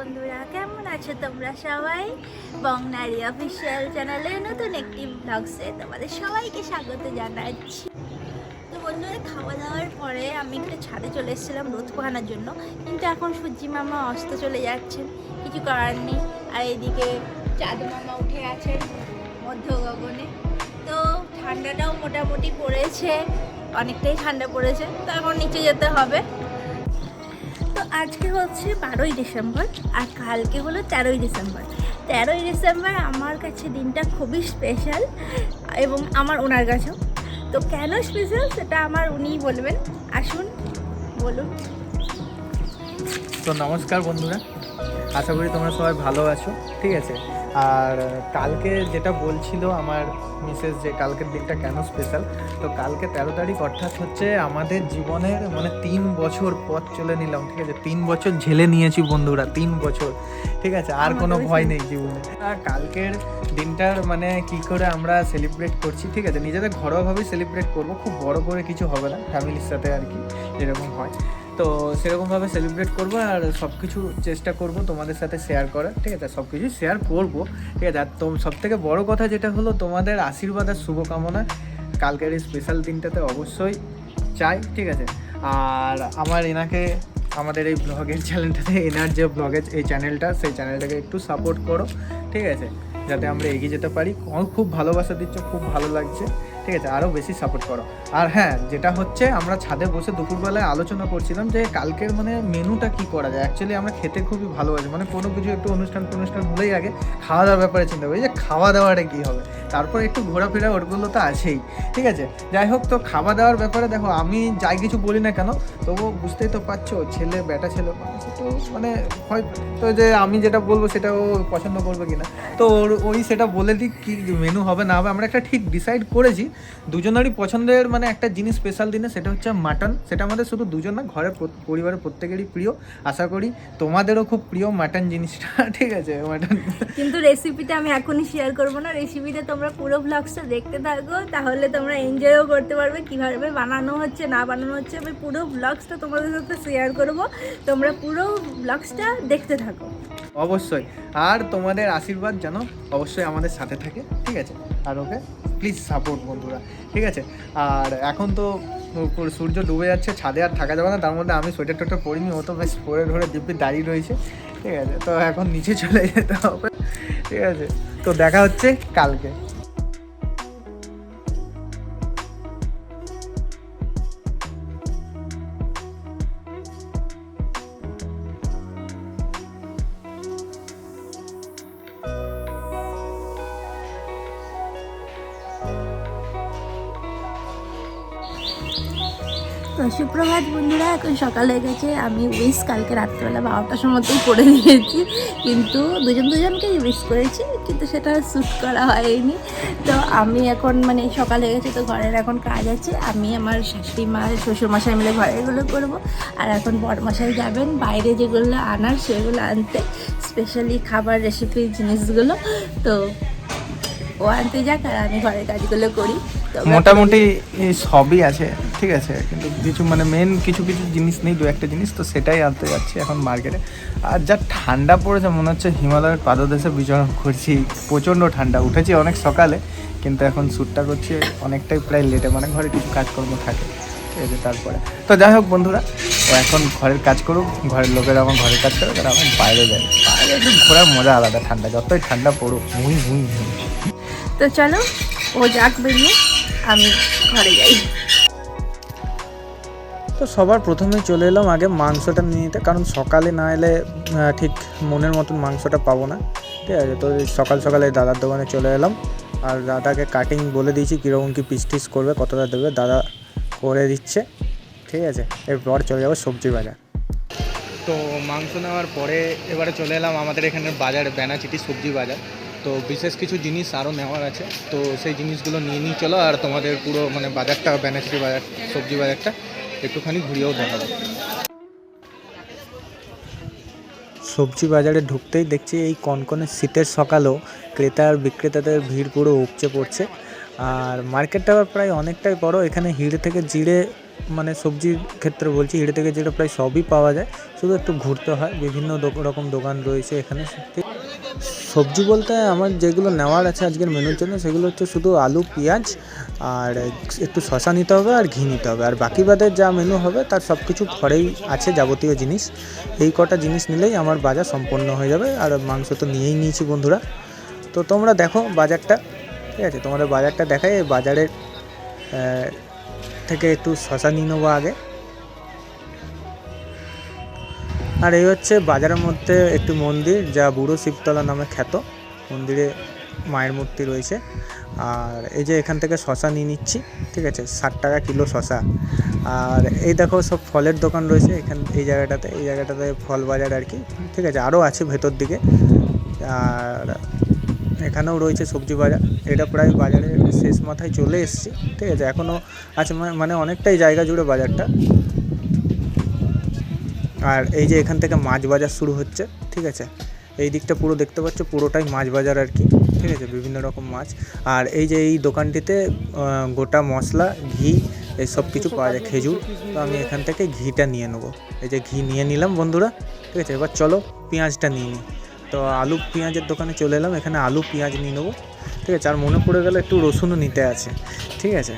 বন্ধুরা, কেমন আছো তোমরা সবাই? বংনারি অফিসিয়াল চ্যানেলের নতুন একটি ব্লগসে তোমাদের সবাইকে স্বাগত জানাচ্ছি। তো বন্ধুরা খাওয়া দাওয়ার পরে আমি একটু ছাদে চলে এসেছিলাম রোদ পোহানোর জন্য। কিন্তু এখন সূর্যি মামা অস্ত চলে যাচ্ছেন, কিছু করার নেই। আর এদিকে চাঁদ মামা উঠে আছেন মধ্য গগনে তো ঠান্ডাটাও মোটামুটি পড়েছে, অনেকটাই ঠান্ডা পড়েছে। তো এখন নিচে যেতে হবে। তো আজকে হচ্ছে বারোই ডিসেম্বর আর কালকে হলো তেরোই ডিসেম্বর। তেরোই ডিসেম্বর আমার কাছে দিনটা খুবই স্পেশাল এবং আমার ওনার কাছেও। তো কেন স্পেশাল সেটা আমার উনিই বলবেন। আসুন, বলুন। তো নমস্কার বন্ধুরা, আশা করি তোমরা সবাই ভালো আছো, ঠিক আছে? আর কালকে যেটা বলছিল আমার মিসেস যে কালকের দিনটা কেন স্পেশাল তো কালকে তেরো তারিখ অর্থাৎ হচ্ছে আমাদের জীবনের মানে তিন বছর পথ চলে নিলাম ঠিক আছে? তিন বছর ঝেলে নিয়েছি বন্ধুরা তিন বছর ঠিক আছে? আর কোনো ভয় নেই জীবনে। আর কালকের দিনটার মানে কি করে আমরা সেলিব্রেট করছি ঠিক আছে? নিজেদের ঘরোয়াভাবেই সেলিব্রেট করব খুব বড় করে কিছু হবে না ফ্যামিলির সাথে আর কি এরকম হয়। তো সেরকমভাবে সেলিব্রেট করব আর সব কিছু চেষ্টা করব তোমাদের সাথে শেয়ার করার, ঠিক আছে? সব কিছু শেয়ার করব, ঠিক আছে? আর তো সব থেকে বড় কথা যেটা হলো, তোমাদের আশীর্বাদ আর শুভকামনা কালকের এই স্পেশাল দিনটাতে অবশ্যই চাই, ঠিক আছে? আর আমার এনাকে, আমাদের এই ব্লগের চ্যানেলটাতে এনার যে ব্লগের এই চ্যানেলটা সেই চ্যানেলটাকে একটু সাপোর্ট করো, ঠিক আছে? যাতে আমরা এগিয়ে যেতে পারি। খুব ভালোবাসা দিচ্ছ, খুব ভালো লাগছে। ঠিক আছে আরও বেশি সাপোর্ট করো। আর হ্যাঁ যেটা হচ্ছে, আমরা ছাদে বসে দুপুরবেলায় আলোচনা করছিলাম যে কালকের মানে মেনুটা কি করা যায়? অ্যাকচুয়ালি আমরা খেতে খুবই ভালোবাসি। মানে কোনো কিছু একটু অনুষ্ঠান অনুষ্ঠান হলেই আগে খাওয়া দাওয়ার ব্যাপারে চিন্তা করি, যে খাওয়া দাওয়াটা কী হবে? তারপর একটু ঘোরাফেরা, ওরগুলো তো আছেই, ঠিক আছে? যাই হোক, তো খাওয়া দাওয়ার ব্যাপারে দেখো, আমি যাই কিছু বলি না কেন, তবুও বুঝতেই তো পারছ, ছেলে, বেটা ছেলে, তো মানে হয় তো যে আমি যেটা বলব সেটা ও পছন্দ করবে কিনা? তো ওর, ওই সেটা বলে দিক কী মেনু হবে, না হবে, আমরা একটা ঠিক ডিসাইড করেছি। দুজনেরই পছন্দের মানে একটা জিনিস স্পেশাল দিনে সেটা হচ্ছে মাটন সেটা আমাদের শুধু দুজন না ঘরের পরিবারের প্রত্যেকেরই প্রিয়। আশা করি তোমাদেরও খুব প্রিয় মাটন জিনিসটা ঠিক আছে? মাটন কিন্তু রেসিপিটা আমি এখনই শেয়ার করব না। রেসিপিটা তোমরা পুরো ব্লগসটা দেখতে থাকো তাহলে তোমরা এনজয়ও করতে পারবে। কীভাবে বানানো হচ্ছে না বানানো হচ্ছে আমি পুরো ব্লগসটা তোমাদের সাথে শেয়ার করব। তোমরা পুরো ব্লগসটা দেখতে থাকো। অবশ্যই। আর তোমাদের আশীর্বাদ যেন অবশ্যই আমাদের সাথে থাকে ঠিক আছে? আর ওকে? প্লিজ সাপোর্ট বন্ধুরা। ঠিক আছে? আর এখন তো সূর্য ডুবে যাচ্ছে, ছাদে আর থাকা যাবে না। তার মধ্যে আমি সোয়েটার টোয়েটার পরিনি, ও তো বেশ পরে ধরে দিব্যি দাঁড়িয়ে রয়েছে। ঠিক আছে? তো এখন নিচে চলে যেতে হবে। ঠিক আছে? তো দেখা হচ্ছে কালকে। সুপ্রভাত বন্ধুরা, এখন সকাল হয়ে গেছে। আমি উইস কালকে রাত্রিবেলা বারোটার সময়তেই করে দিয়েছি কিন্তু দুজন দুজনকে উইস করেছি, কিন্তু সেটা শ্যুট করা হয়নি। তো আমি এখন মানে সকাল হয়ে গেছে, তো ঘরের এখন কাজ আছে। আমি আমার শাশুড়ি মা, শ্বশুরমশাই মিলে ঘরেরগুলো করব। আর এখন বড়মশাই যাবেন, বাইরে যেগুলো আনার সেগুলো আনতে। স্পেশালি খাবার রেসিপির জিনিসগুলো। তো ও আনতে যাক আর আমি ঘরের কাজগুলো করি। মোটামুটি সবই আছে ঠিক আছে কিন্তু কিছু মানে মেন কিছু কিছু জিনিস নেই দু একটা জিনিস তো সেটাই আনতে যাচ্ছি এখন মার্কেটে আর যা ঠান্ডা পড়েছে মনে হচ্ছে হিমালয়ের পাদদেশে বিচরণ করছি প্রচণ্ড ঠান্ডা উঠেছি অনেক সকালে কিন্তু এখন শ্যুটটা করছি অনেকটাই প্রায় লেটে মানে ঘরে কিছু কাজকর্ম থাকে ঠিক আছে তারপরে। তো যাই হোক বন্ধুরা ও এখন ঘরের কাজ করুক ঘরের লোকেরা আমার ঘরের কাজ করুক তারা এখন বাইরে যায় বাইরে একটু ঘোরার মজা আলাদা ঠান্ডা যতই ঠান্ডা পড়ুক মুই মুই মুই। তো চলো ও যাক বেরিয়ে আমি ঘরে যাই। তো সবার প্রথমে চলে এলাম আগে মাংসটা নিয়ে নিতে কারণ সকালে না এলে ঠিক মনের মতন মাংসটা পাবো না। ঠিক আছে তো সকাল সকালে দাদার দোকানে চলে এলাম। আর দাদাকে কাটিং বলে দিয়েছি কীরকম কী পিস টিস করবে কতটা দেবে দাদা করে দিচ্ছে। ঠিক আছে এরপর চলে যাব সবজি বাজার। তো মাংস নেওয়ার পরে এবারে চলে এলাম আমাদের এখানে বাজার ব্যানাচিটি সবজি বাজার। তো বিশেষ কিছু জিনিস আরও নেওয়ার আছে। তো সেই জিনিসগুলো নিয়ে নিয়ে চলো, আর তোমাদের পুরো মানে বাজারটা ব্যানাচিটি বাজার, সবজি বাজারটা একটুখানি ঘুরিয়েও দেখাবো। সবজি বাজারে ঢুকতেই দেখছি এই কনকনে শীতের সকালেও ক্রেতা আর বিক্রেতাদের ভিড় পুরো উপচে পড়ছে। আর মার্কেটটা প্রায় অনেকটাই বড়, এখানে হিড় থেকে জিড়ে মানে সবজির ক্ষেত্রে বলছি, হিড়ে থেকে যেটা প্রায় সবই পাওয়া যায়। শুধু একটু ঘুরতে হয়, বিভিন্ন রকম দোকান রয়েছে এখানে সবজি বলতে আমার যেগুলো নেওয়ার আছে আজকের মেনুর জন্য, সেগুলো হচ্ছে শুধু আলু, পেঁয়াজ আর একটু শশা নিতে হবে আর ঘি নিতে হবে। আর বাকি বাদে যা মেনু হবে, তার সব কিছু ঘরেই আছে যাবতীয় জিনিস। এই কটা জিনিস নিলেই আমার বাজার সম্পন্ন হয়ে যাবে। আর মাংস তো নিয়েই নিয়েছি বন্ধুরা। তো তোমরা দেখো বাজারটা, ঠিক আছে? তোমাদের বাজারটা দেখাই। বাজারের থেকে একটু শশা নিয়ে নেব আগে। আর এই হচ্ছে বাজারের মধ্যে একটি মন্দির যা বুড়ো শিবতলা নামে খ্যাত। মন্দিরে মায়ের মূর্তি রয়েছে। আর এই যে এখান থেকে শশা নিয়ে নিচ্ছি, ঠিক আছে? ষাট টাকা কিলো শশা। আর এই দেখো সব ফলের দোকান রয়েছে এখান, এই জায়গাটাতে এই জায়গাটাতে ফল বাজার আর কি, ঠিক আছে? আরও আছে ভেতর দিকে। আর এখানেও রয়েছে সবজি বাজার। এটা প্রায় বাজারের শেষ মাথায় চলে এসেছি, ঠিক আছে? এখনও আছে মানে অনেকটাই জায়গা জুড়ে বাজারটা। আর এই যে এখান থেকে মাছ বাজার শুরু হচ্ছে, ঠিক আছে? এই দিকটা পুরো দেখতে পাচ্ছ, পুরোটাই মাছ বাজার আর কি, ঠিক আছে? বিভিন্ন রকম মাছ। আর এই যে এই দোকানটিতে গোটা মশলা, ঘি, এই সব কিছু পাওয়া যায়, খেজুর। তো আমি এখান থেকে ঘিটা নিয়ে নেব। এই যে ঘি নিয়ে নিলাম বন্ধুরা, ঠিক আছে? এবার চলো পেঁয়াজটা নিয়ে নিই। তো আলু পেঁয়াজের দোকানে চলে এলাম, এখানে আলু পেঁয়াজ নিয়ে নেব, ঠিক আছে? আর মনে পড়ে গেলে একটু রসুনও নিতে আছে, ঠিক আছে?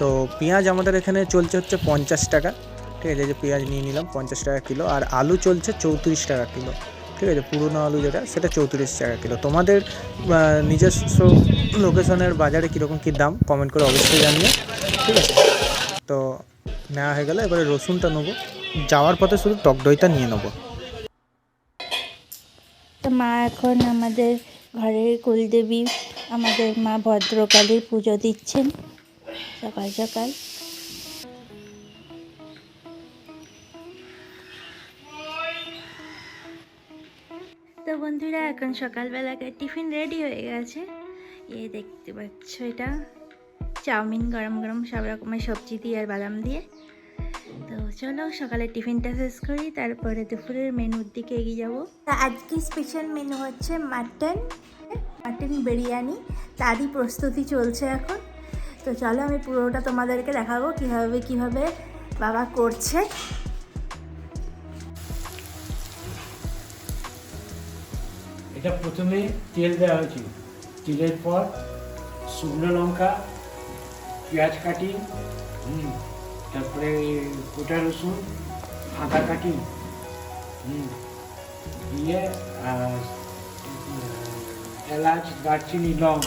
তো পেঁয়াজ আমাদের এখানে চলছে হচ্ছে পঞ্চাশ টাকা, ঠিক আছে? যে পেঁয়াজ নিয়ে নিলাম, পঞ্চাশ টাকা কিলো। আর আলু চলছে চৌত্রিশ টাকা কিলো, ঠিক আছে? পুরনো আলু যেটা, সেটা চৌত্রিশ টাকা কিলো। তোমাদের নিজস্ব লোকেশনের বাজারে কীরকম কী দাম কমেন্ট করে অবশ্যই জানিও, ঠিক আছে? তো নেওয়া হয়ে গেলে, এবারে রসুনটা নেব। যাওয়ার পথে শুধু টক দইটা নিয়ে নেব। তো মা এখন আমাদের ঘরের কুলদেবী, আমাদের মা ভদ্রকালীর পুজো দিচ্ছেন। সকাল সকাল। তো বন্ধুরা, এখন সকালবেলাকার টিফিন রেডি হয়ে গেছে। এই দেখতে পাচ্ছ এটা। চাউমিন গরম গরম সব রকমের সবজি দিয়ে আর বাদাম দিয়ে। তো চলো সকালে টিফিনটা শেষ করি, তারপরে দুপুরের মেনুর দিকে এগিয়ে যাব। আজকে স্পেশাল মেনু হচ্ছে মাটন মাটন বিরিয়ানি। তারই প্রস্তুতি চলছে এখন। তো চলো আমি পুরোটা তোমাদেরকে দেখাবো কীভাবে কীভাবে বাবা করছে। এটা প্রথমে তেল দেওয়া হয়েছিল। তেলের পর শুকনো লঙ্কা পেঁয়াজ কাটি হুম, তারপরে গোটা রসুন আদা কাটি হুম, দিয়ে এলাচ দারচিনি লং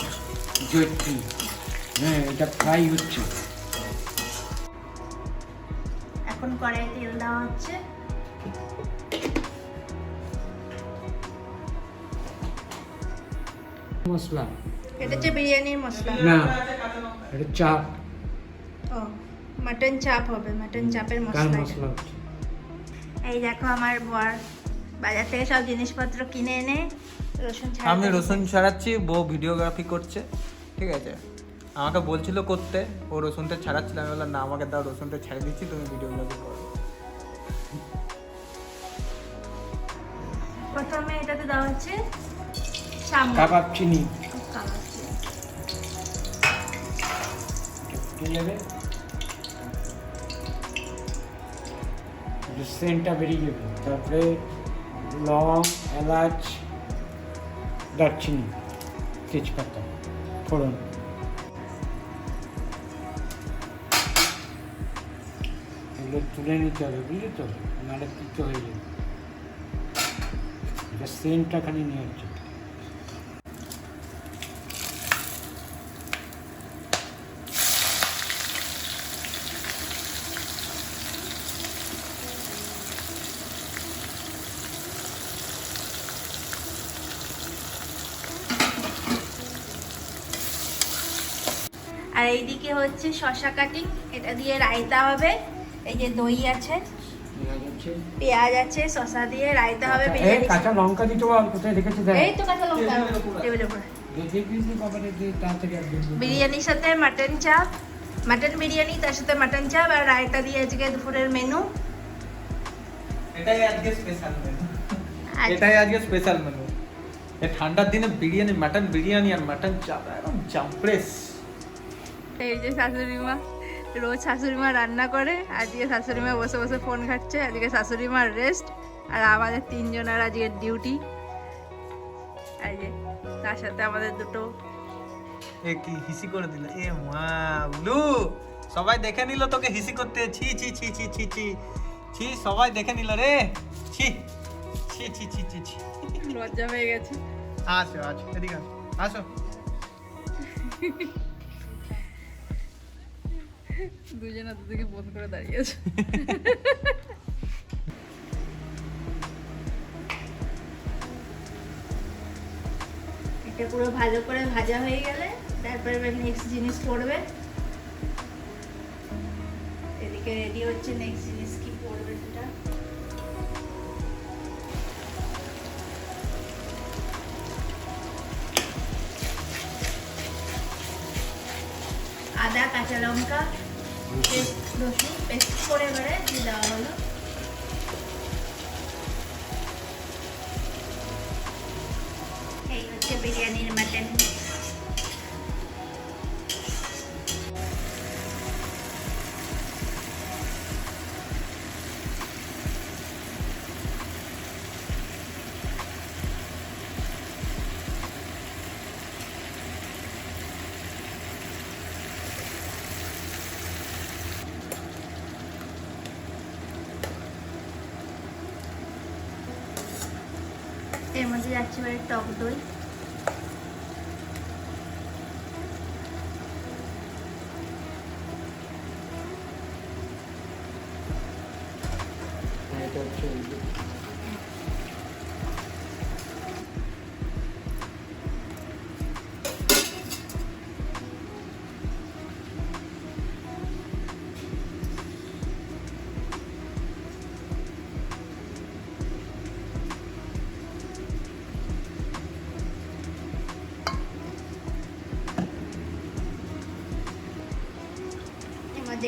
জৈত্রী হ্যাঁ এটা ফ্রাই হচ্ছে। এখন কড়াই তেল দেওয়া হচ্ছে। মশলা। এটা হচ্ছে বিরিয়ানির মশলা। না এটা চাপ। ও মাটন চাপ হবে মাটন চাপের মশলা এই দেখো আমার বর বাজার থেকে সব জিনিসপত্র কিনে এনে রসুন আমি রসুন ছাড়াচ্ছি বউ ভিডিওগ্রাফি করছে ঠিক আছে? আমাকে বলছিল করতে ও রসুনটা ছাড়াচ্ছিল আমি বললাম না আমাকে দাও রসুনটা ছেড়ে দিচ্ছি তুমি ভিডিওগ্রাফি করো। প্রথমে এটাতে দেওয়া হচ্ছে কাবাব চিনি। সেন্টটা বেরিয়ে যাবে তারপরে লং এলাচ দারচিনি তেজপাতা ফোড়ন। এগুলো তুলে নিতে হবে, বুঝলি তো? নাহলে তিতো হয়ে যাবে? এটা সেন্টটা খালি নিয়ে হচ্ছে আর এইদিকে হচ্ছে শশা কাটিং এটা দিয়ে রায়তা হবে। এই যে দই আছে পেঁয়াজ আছে। পেঁয়াজ আছে শশা দিয়ে রায়তা হবে বিরিয়ানি। কাঁচা লঙ্কা দিতে পারো কোথায় রেখেছে এই তো কাঁচা লঙ্কা। টেবিলের উপরে। বিরিয়ানির সাথে মাটন চাপ। মাটন বিরিয়ানি তার সাথে মাটন চাপ আর রায়তা দিয়ে আজকে দুপুরের মেনু। এটাই আজকে স্পেশাল মেনু এটাই আজকে স্পেশাল মেনু এই ঠান্ডার দিনে বিরিয়ানি মাটন বিরিয়ানি আর মাটন চাপ একদম জাম্প্রেস এই যে শাশুড়ি মা রোজ শাশুড়ি মা রান্না করে আজকে শাশুড়ি মা বসে বসে ফোন খাচ্ছে আজকে শাশুড়ি মার রেস্ট আর আমাদের তিনজনের আজকে ডিউটি এই যে তার সাথে আমাদের দুটো এ কি হিসি করে দিল এ মা ব্লু সবাই দেখে নিল তোকে হিসি করতে ছি ছি ছি ছি ছি ছি ছি সবাই দেখে নিল রে ছি ছি ছি ছি ছি ছি লজ্জা হয়ে গেছে আসো আসো এদিকে আসো আসো দুজনে দুদিকে বন্ধ করে দাঁড়িয়েছে এটা পুরো ভালো করে ভাজা হয়ে গেলে, তারপরে নেক্সট জিনিস পড়বে। এদিকে রেডি হচ্ছে নেক্সট জিনিস, কি পড়বে সেটা? আদা, কাঁচা লঙ্কা রসুন পেস্ট করে এবারে দিয়ে দেওয়া হলো।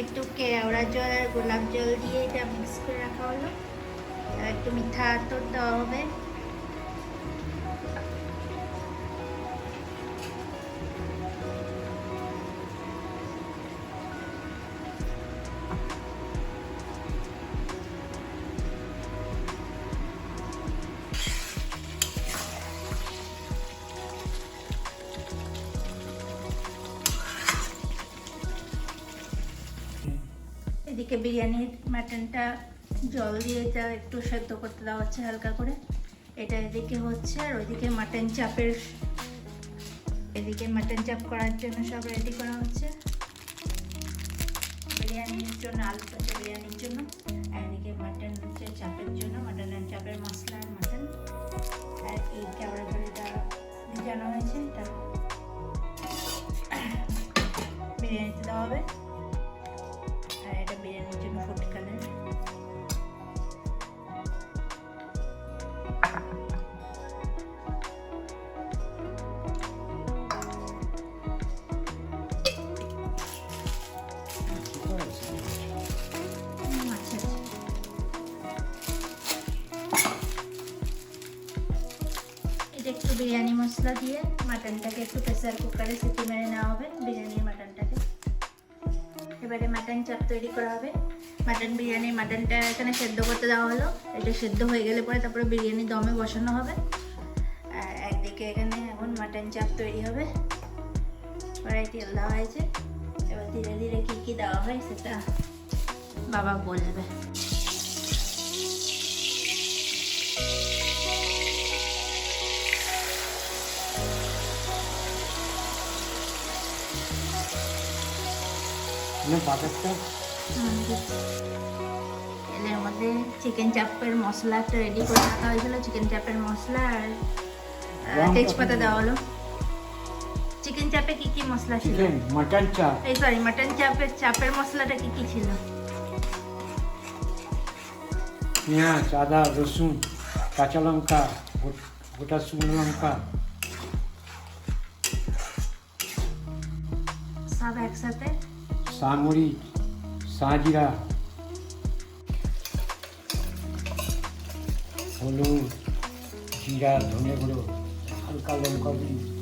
একটু কেওড়া জল আর গোলাপ জল দিয়ে এটা মিক্স করে রাখা হলো। একটু মিঠা আতর দেওয়া হবে। এদিকে বিরিয়ানির মাটনটা জল দিয়ে এটা একটু সেদ্ধ করতে দেওয়া হচ্ছে হালকা করে। এটা এদিকে হচ্ছে আর ওইদিকে মাটন চাপের এদিকে মাটন চাপ করার জন্য সব রেডি করা হচ্ছে। বিরিয়ানির জন্য আলু বিরিয়ানির জন্য। বিরিয়ানি মশলা দিয়ে মাটনটাকে একটু প্রেসার কুকারে সিটি মেরে নেওয়া হবে বিরিয়ানির মাটনটাকে। এবারে মাটন চাপ তৈরি করা হবে। মাটন বিরিয়ানি, মাটনটা এখানে সেদ্ধ করতে দেওয়া হলো। এটা সেদ্ধ হয়ে গেলে পরে তারপরে বিরিয়ানি দমে বসানো হবে। একদিকে এখানে এখন মাটন চাপ তৈরি হবে। কড়াই তেল দেওয়া হয়েছে। এবার ধীরে ধীরে কী কী দেওয়া হয় সেটা বাবা বলবে। বাজারটা তেলের মধ্যে চিকেন চাপের মশলা একটা রেডি করে রাখা হয়েছিল চিকেন চাপের মশলা আর তেজপাতা দেওয়া হলো। চিকেন চাপে কি কি মশলা ছিল? মাটন চাপ এই সরি মাটন চাপের চাপের মশলাটা কি কি ছিল? পেঁয়াজ আদা রসুন কাঁচা লঙ্কা গোটা শুকনো লঙ্কা। সব একসাথে? 사물이 싸지라. 얼른 지라 동해으로 한가운까지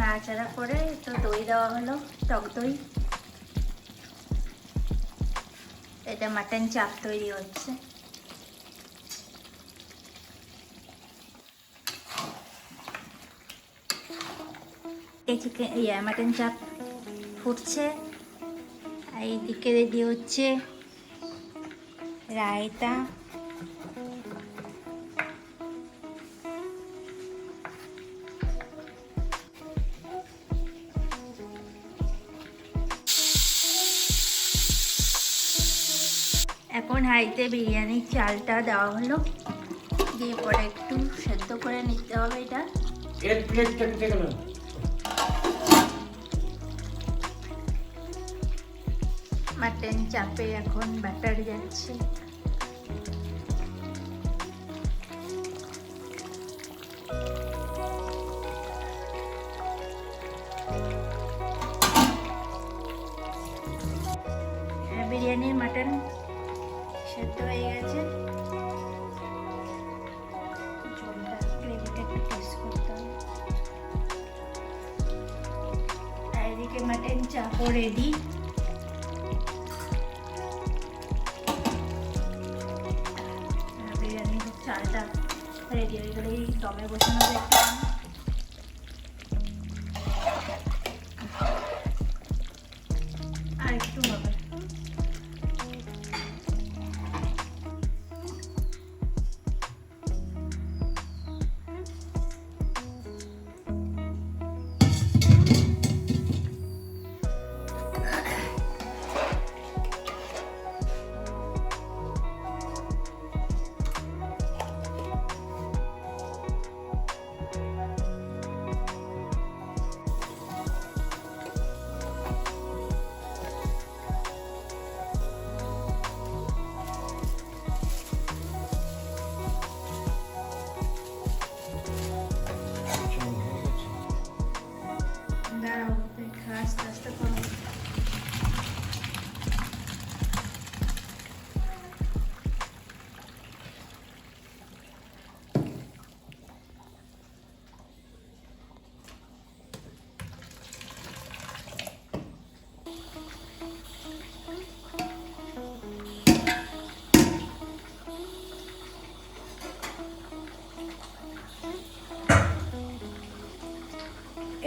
নাড়াচাড়া করে একটু দই দেওয়া হলো, টক দই। এটা মাটন চাপ তৈরি হচ্ছে। এই চিকেন ইয়ে মাটন চাপ ফুটছে। আর এইদিকে রেডি হচ্ছে রায়তা। হাইতে বিরিয়ানির চালটা দেওয়া হলো। দিয়ে পরে একটু সেদ্ধ করে নিতে হবে এটা। এক প্লেট কেটে গেল। মাটন চাপে এখন ব্যাটার যাচ্ছে।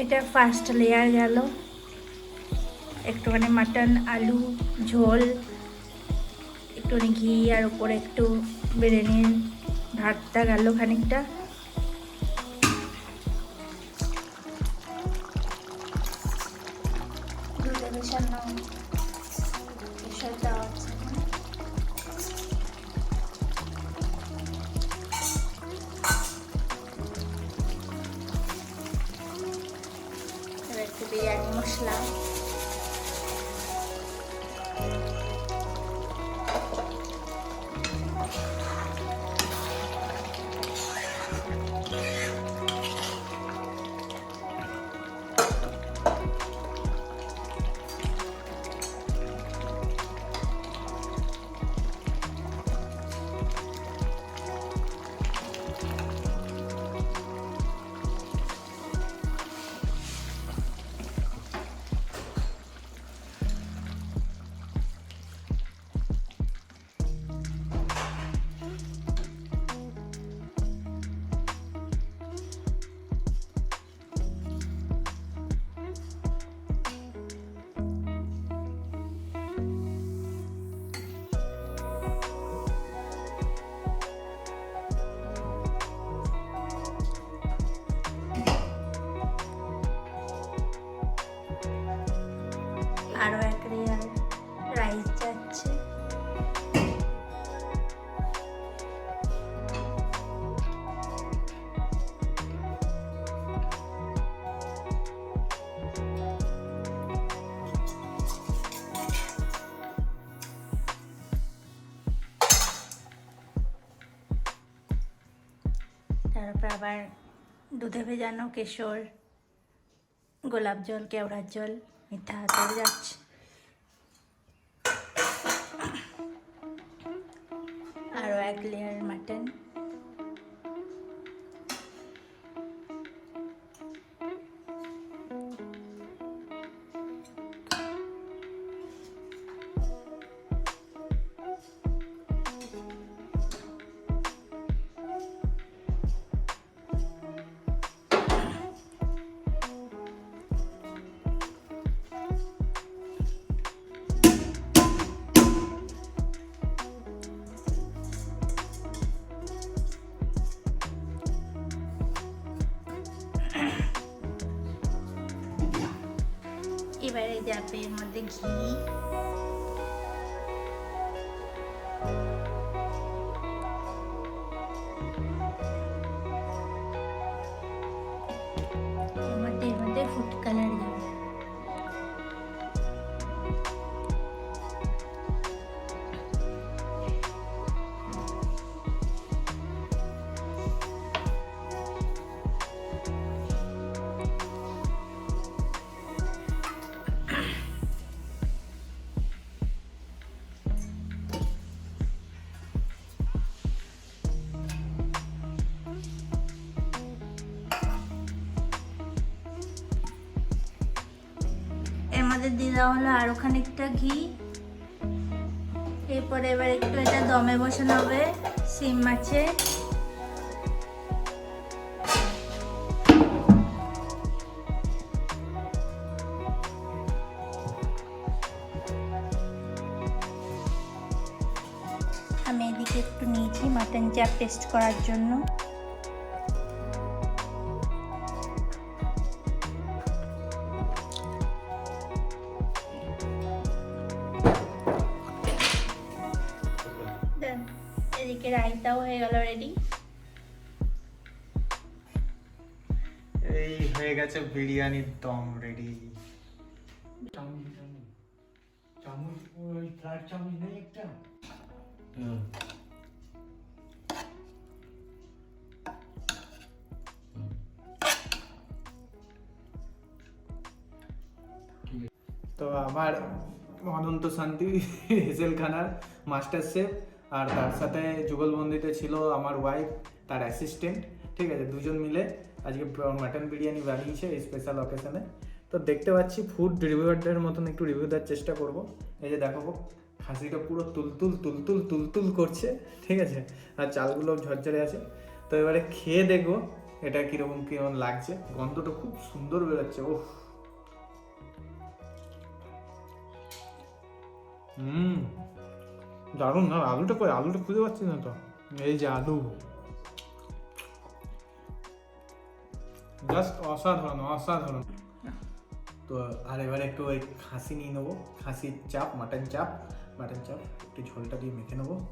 এটা ফার্স্ট লেয়ার গেল। একটুখানি মাটন আলু, ঝোল, একটুখানি ঘি আর উপরে একটু বিরিয়ানির ভাতটা গেল খানিকটা। দুধে ভেজানো কেশর গোলাপ জল কেওড়ার জল মিঠা হাতে যাচ্ছে মধ্যে দিয়ে দেওয়া হলো আরও খানিকটা ঘি। এরপরে এবার একটু এটা দমে বসানো হবে, সিম মাছে। আমি এদিকে একটু নিয়েছি মাটন চাপ টেস্ট করার জন্য। গেছে বিরিয়ানির দম রেডি চামচ চামচ চামচ ওই চার চামচ নেই একটা। তো আমার অনন্ত শান্তি হেসেল খানার মাস্টার শেফ আর তার সাথে যুগলবন্দিতে ছিল আমার ওয়াইফ তার অ্যাসিস্ট্যান্ট ঠিক আছে দুজন মিলে। আজকে মাটন বিরিয়ানি বানিয়েছে এই স্পেশাল অকেশনে তো দেখতে পাচ্ছি ফুড রিভিউয়ারদের মতন একটু রিভিউ দেওয়ার চেষ্টা করব। এই যে দেখাবো খাসিটা পুরো তুলতুল তুলতুল তুলতুল করছে, ঠিক আছে? আর চালগুলো ঝরঝরে আছে। তো এবারে খেয়ে দেখব এটা কীরকম কীরকম লাগছে। গন্ধটা খুব সুন্দর বেরোচ্ছে ওহ হুম। দারুণ না আলুটা কই? আলুটা খুঁজে পাচ্ছি না তো। এই যে আলু। জাস্ট অসাধারণ অসাধারণ। তো আর এবারে একটু ওই খাসি নিয়ে নেব। খাসির চাপ মাটন চাপ। মাটন চাপ একটু ঝোলটা দিয়ে মেখে নেব।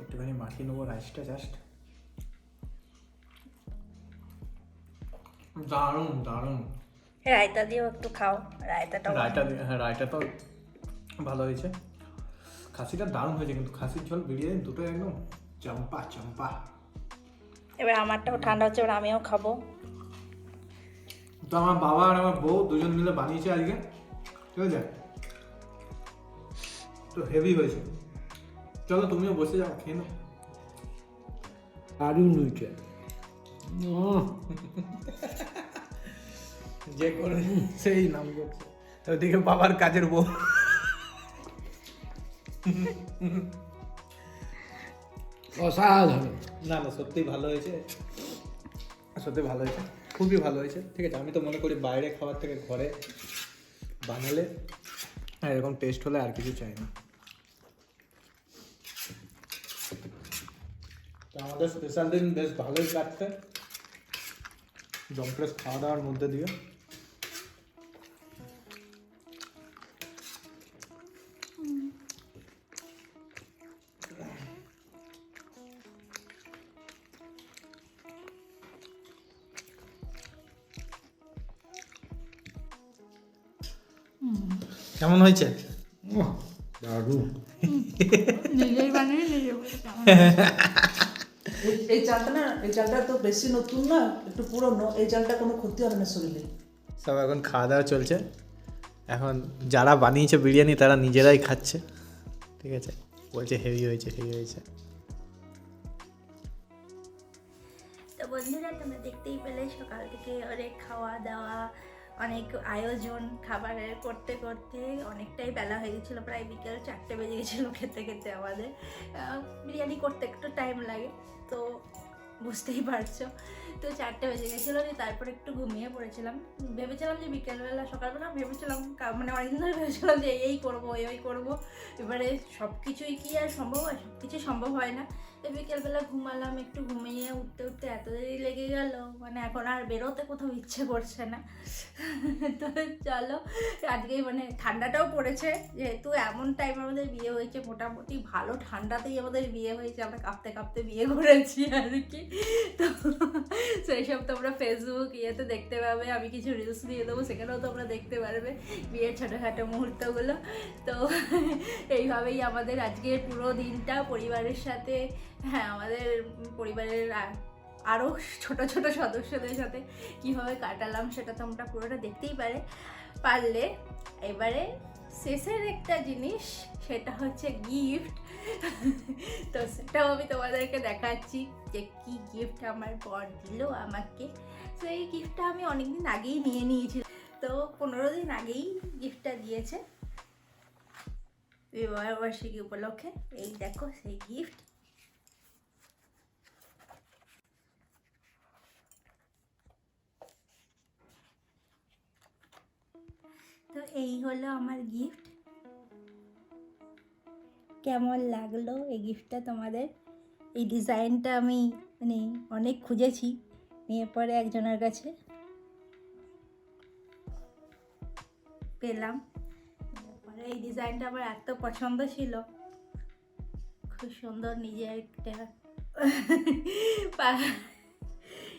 একটুখানি মাখিয়ে নেব রাইসটা জাস্ট। দারুণ দারুণ। রায়তা দিয়েও একটু খাও। রায়তাটা রায়টা দিয়ে- হ্যাঁ তো ভালো হয়েছে। খাসিটা দারুণ হয়েছে কিন্তু খাসির ঝোল বিরিয়ানি দুটো একদম চম্পা চম্পা। এবার আমারটাও ঠান্ডা হচ্ছে এবার আমিও খাব। তো আমার বাবা আর আমার বউ দুজন মিলে বানিয়েছে আজকে ঠিক আছে? তো হেভি হয়েছে। চলো তুমিও বসে যাও খেয়ে নাও। দারুণ হয়েছে। যে করে সেই নাম করছে। ওদিকে বাবার কাজের বউ। অসাধারণ। না না সত্যি ভালো হয়েছে। সত্যি ভালো হয়েছে। খুবই ভালো হয়েছে। ঠিক আছে আমি তো মনে করি বাইরে খাবার থেকে ঘরে বানালে হ্যাঁ, এরকম টেস্ট হলে আর কিছু চাই না। আমাদের স্পেশাল দিন বেশ ভালোই কাটছে। জম্প্রেস খাওয়া দাওয়ার মধ্যে দিয়ে হয়েছে? দারুণ। নিজেই বানিয়ে নিজে এই এই চালটা না এই চালটা তো বেশি নতুন না একটু পুরনো এই চালটা কোনো ক্ষতি হবে না শরীরে। সব এখন খাওয়া দাওয়া চলছে। এখন যারা বানিয়েছে বিরিয়ানি তারা নিজেরাই খাচ্ছে। ঠিক আছে? বলছে হেভি হয়েছে হেভি হয়েছে। তো বন্ধুরা তোমরা দেখতেই পেলে সকাল থেকে অনেক খাওয়া দাওয়া অনেক আয়োজন খাবারের করতে করতে অনেকটাই বেলা হয়ে গেছিল, প্রায় বিকেল চারটে বেজে গেছিল খেতে খেতে আমাদের। বিরিয়ানি করতে একটু টাইম লাগে, তো বুঝতেই পারছ। তো চারটে বেজে গেছিল, দিয়ে তারপরে একটু ঘুমিয়ে পড়েছিলাম। ভেবেছিলাম যে বিকেলবেলা, সকালবেলা ভেবেছিলাম মানে অনেকদিন ধরে ভেবেছিলাম যে এই করব, এই ওই করব। এবারে সব কিছুই কি আর সম্ভব হয়? সব কিছুই সম্ভব হয় না। তো বিকেলবেলা ঘুমালাম, একটু ঘুমিয়ে উঠতে উঠতে এত দেরি লেগে গেল মানে এখন আর বেরোতে কোথাও ইচ্ছে করছে না। তো চলো, আজকে মানে ঠান্ডাটাও পড়েছে, যেহেতু এমন টাইম আমাদের বিয়ে হয়েছে, মোটামুটি ভালো ঠান্ডাতেই আমাদের বিয়ে হয়েছে, আমরা কাঁপতে কাঁপতে বিয়ে করেছি আর কি। তো সেই সব তোমরা ফেসবুক ইয়েতে দেখতে পাবে, আমি কিছু রিলস দিয়ে দেবো, সেখানেও তোমরা দেখতে পারবে বিয়ের ছোটোখাটো মুহূর্তগুলো। তো এইভাবেই আমাদের আজকের পুরো দিনটা, পরিবারের সাথে হ্যাঁ আমাদের পরিবারের আরও ছোট ছোট সদস্যদের সাথে কীভাবে কাটালাম সেটা তোমরা পুরোটা দেখতেই পারে, পারলে এবারে শেষের একটা জিনিস সেটা হচ্ছে গিফট তো সেটাও আমি তোমাদেরকে দেখাচ্ছি যে কি গিফট আমার বর দিল আমাকে। তো এই গিফটটা আমি অনেকদিন আগেই নিয়ে নিয়েছি। তো পনেরো দিন আগেই গিফটটা দিয়েছে। বিবাহবার্ষিকী উপলক্ষে। এই দেখো সেই গিফট তো এই হলো আমার গিফট কেমন লাগল এই গিফটটা তোমাদের? এই ডিজাইনটা আমি মানে অনেক খুঁজেছি, নিয়ে পরে একজনের কাছে পেলাম। তারপরে এই ডিজাইনটা আমার এত পছন্দ ছিল। খুব সুন্দর নিজের একটা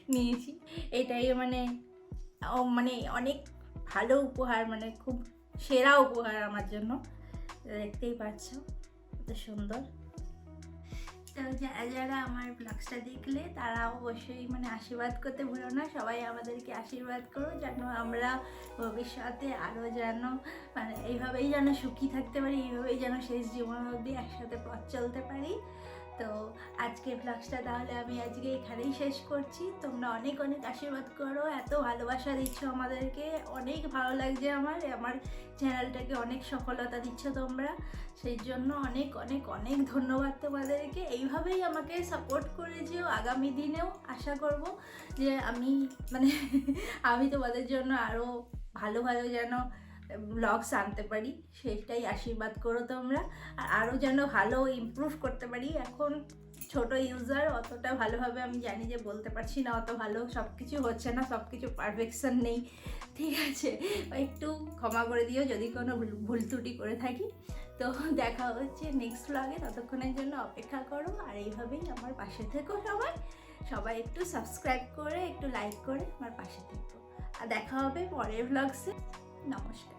নিয়েছি। এটাই মানে মানে অনেক ভালো উপহার মানে খুব সেরা উপহার আমার জন্য। দেখতেই পাচ্ছ, কত সুন্দর। যারা যারা আমার ব্লগসটা দেখলে, তারা অবশ্যই মানে আশীর্বাদ করতে ভুলো না। সবাই আমাদেরকে আশীর্বাদ করো যেন আমরা ভবিষ্যতে আরও যেন মানে এইভাবেই যেন সুখী থাকতে পারি, এইভাবেই যেন শেষ জীবন অবধি একসাথে পথ চলতে পারি। তো আজকে ব্লগসটা তাহলে আমি আজকে এখানেই শেষ করছি। তোমরা অনেক অনেক আশীর্বাদ করো, এত ভালোবাসা দিচ্ছ আমাদেরকে, অনেক ভালো লাগছে আমার আমার চ্যানেলটাকে অনেক সফলতা দিচ্ছ তোমরা। সেই জন্য অনেক অনেক অনেক ধন্যবাদ তোমাদেরকে। এইভাবেই আমাকে সাপোর্ট করে যেও আগামী দিনেও। আশা করব যে আমি মানে আমি তোমাদের জন্য আরও ভালো ভালো যেন ব্লগস আনতে পারি সেটাই আশীর্বাদ করো তোমরা। আর আরও যেন ভালো ইমপ্রুভ করতে পারি। এখন ছোট ইউজার অতটা ভালোভাবে আমি জানি যে বলতে পারছি না, অত ভালো সব কিছু হচ্ছে না সব কিছু পারফেকশন নেই। ঠিক আছে, একটু ক্ষমা করে দিও যদি কোনো ভুল- ত্রুটি করে থাকি। তো দেখা হচ্ছে নেক্সট ব্লগে ততক্ষণের জন্য অপেক্ষা করো। আর এইভাবেই আমার পাশে থেকো সবাই। সবাই একটু সাবস্ক্রাইব করে, একটু লাইক করে আমার পাশে থেকো। আর দেখা হবে পরের ব্লগসে নমস্কার।